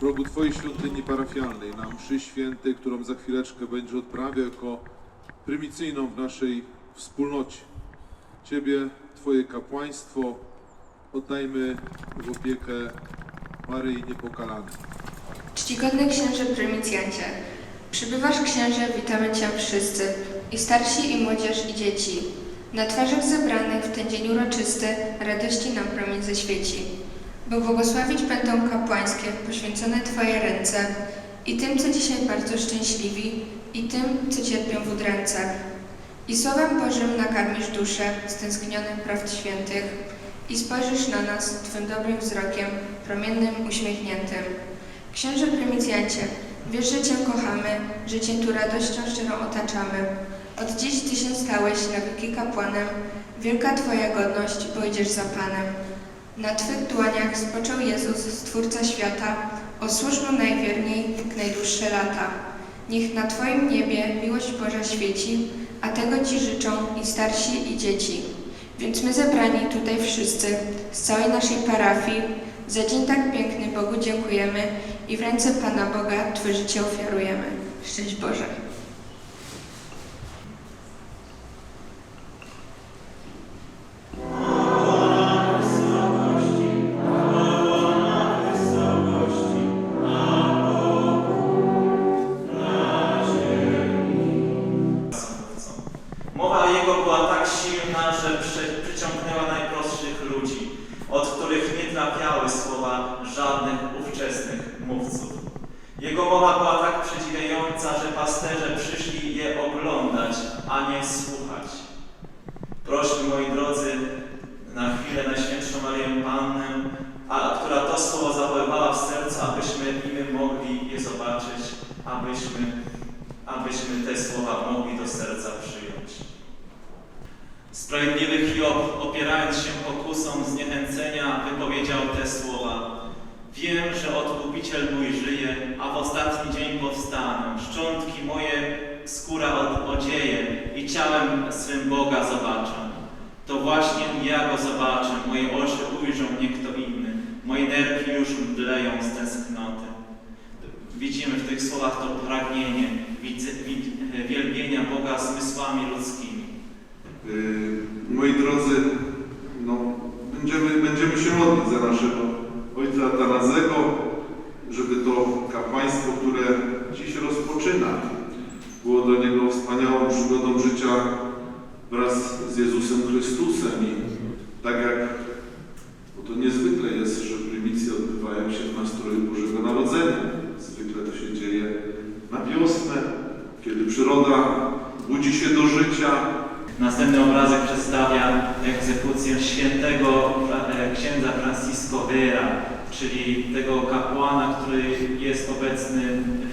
progu Twojej świątyni parafialnej na mszy świętej, którą za chwileczkę będzie odprawiał jako prymicyjną w naszej wspólnocie. Ciebie, Twoje kapłaństwo oddajmy w opiekę Maryi Niepokalanej. Czcigodny księże prymitjancie, przybywasz księże, witamy Cię wszyscy, i starsi, i młodzież, i dzieci. Na twarzach zebranych w ten dzień uroczysty radości nam promień zaświeci. Bo błogosławić będą kapłańskie, poświęcone Twoje ręce, i tym, co dzisiaj bardzo szczęśliwi, i tym, co cierpią w udręcach. I Słowem Bożym nakarmisz duszę stęsknionych prawd świętych, i spojrzysz na nas Twym dobrym wzrokiem, promiennym, uśmiechniętym. Księże prymitjancie, wiesz, że Cię kochamy, że Cię tu radością szczerą otaczamy. Od dziś Ty się stałeś na wieki kapłanem, wielka Twoja godność, pójdziesz za Panem. Na Twych dłoniach spoczął Jezus, Stwórca świata, osłuż Mu najwierniej najdłuższe lata. Niech na Twoim niebie miłość Boża świeci, a tego Ci życzą i starsi, i dzieci. Więc my zebrani tutaj wszyscy, z całej naszej parafii, za dzień tak piękny Bogu dziękujemy i w ręce Pana Boga Twoje życie ofiarujemy. Szczęść Boże. Mowa Jego mowa była tak przedziwiająca, że pasterze przyszli je oglądać, a nie słuchać. Prośmy, moi drodzy, na chwilę Najświętszą Marię Pannę, a, która to słowo zachowywała w sercu, abyśmy i my mogli je zobaczyć, abyśmy, abyśmy te słowa mogli do serca przyjąć. Sprawiedliwy Hiob, opierając się pokusom zniechęcenia, wypowiedział te słowa. Wiem, że Odkupiciel mój żyje, a w ostatni dzień powstanę. Szczątki moje skóra od, i ciałem swym Boga zobaczę. To właśnie ja Go zobaczę, moje oczy ujrzą nie kto inny. Moje nerki już mdleją z tęsknoty. Widzimy w tych słowach to pragnienie widz- wid- wielbienia Boga zmysłami ludzkimi. Yy, Moi drodzy, no, będziemy, będziemy się modlić za naszego Atanazego, żeby to kapłaństwo, które dziś rozpoczyna, było dla niego wspaniałą przygodą życia wraz z Jezusem Chrystusem. I tak jak bo to niezwykle jest, że prymicje odbywają się w nastroju Bożego Narodzenia. Zwykle to się dzieje na wiosnę, kiedy przyroda budzi się do życia, Następny obrazek przedstawia egzekucję świętego e, księdza Francisco Vera, czyli tego kapłana, który jest obecny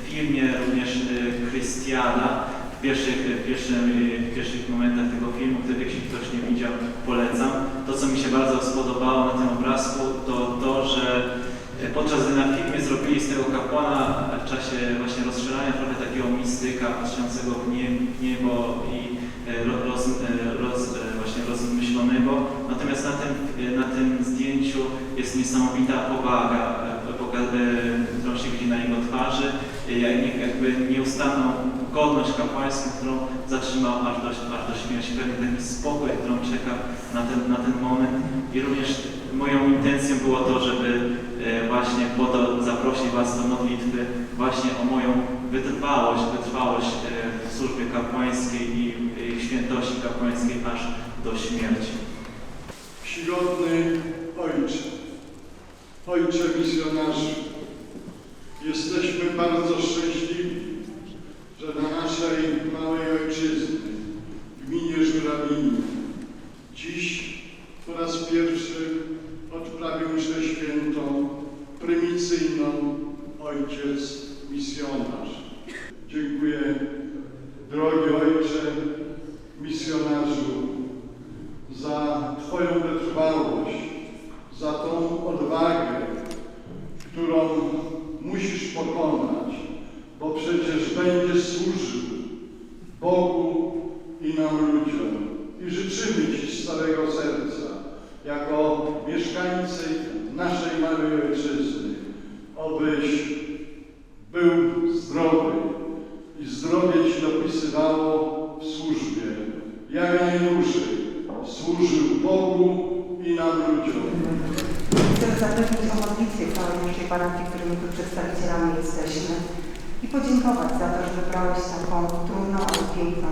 w filmie również e, Christiana. W pierwszych, w, pierwszym, w pierwszych momentach tego filmu, który jeśli ktoś nie widział, polecam. To, co mi się bardzo spodobało na tym obrazku, to to, że e, podczas gdy na filmie zrobili z tego kapłana w czasie właśnie rozszerzania trochę takiego mistyka patrzącego w nie- w niebo i ro- roz, roz, właśnie rozmyślonego. Natomiast na tym, na tym zdjęciu jest niesamowita powaga, e, e, którą się widzi na jego twarzy, jak- jak- jakby nieustanną godność kapłańską, którą zatrzymał aż do, aż do śmierci. Pewien spokój, którą czeka na ten, na ten moment. I również moją intencją było to, żeby e, właśnie po to zaprosić Was do modlitwy właśnie o moją wytrwałość, wytrwałość w służbie kapłańskiej i świętości kapłańskiej aż do śmierci. Czcigodny Ojcze, Ojcze misjonarzu, jesteśmy bardzo szczęśliwi, że na naszej małej ojczyzny, gminie Żurawini, dziś po raz pierwszy odprawił mszę świętą, prymicyjną Ojciec misjonarz. Dziękuję, drogi Ojcze misjonarzu, Twoją wytrwałość, za tą odwagę, którą musisz pokonać, bo przecież będziesz służył Bogu i nam ludziom. I życzymy Ci z całego serca, jako mieszkańcy naszej małej ojczyzny, obyś był zdrowy i zdrowie Ci dopisywało w służbie. Ja nie ruszy służył Bogu i nam ludziom. Chcemy zapewnić o modlitwie całej naszej parafii, którymi tu przedstawicielami jesteśmy i podziękować za to, że wybrałeś taką trudną, ale piękną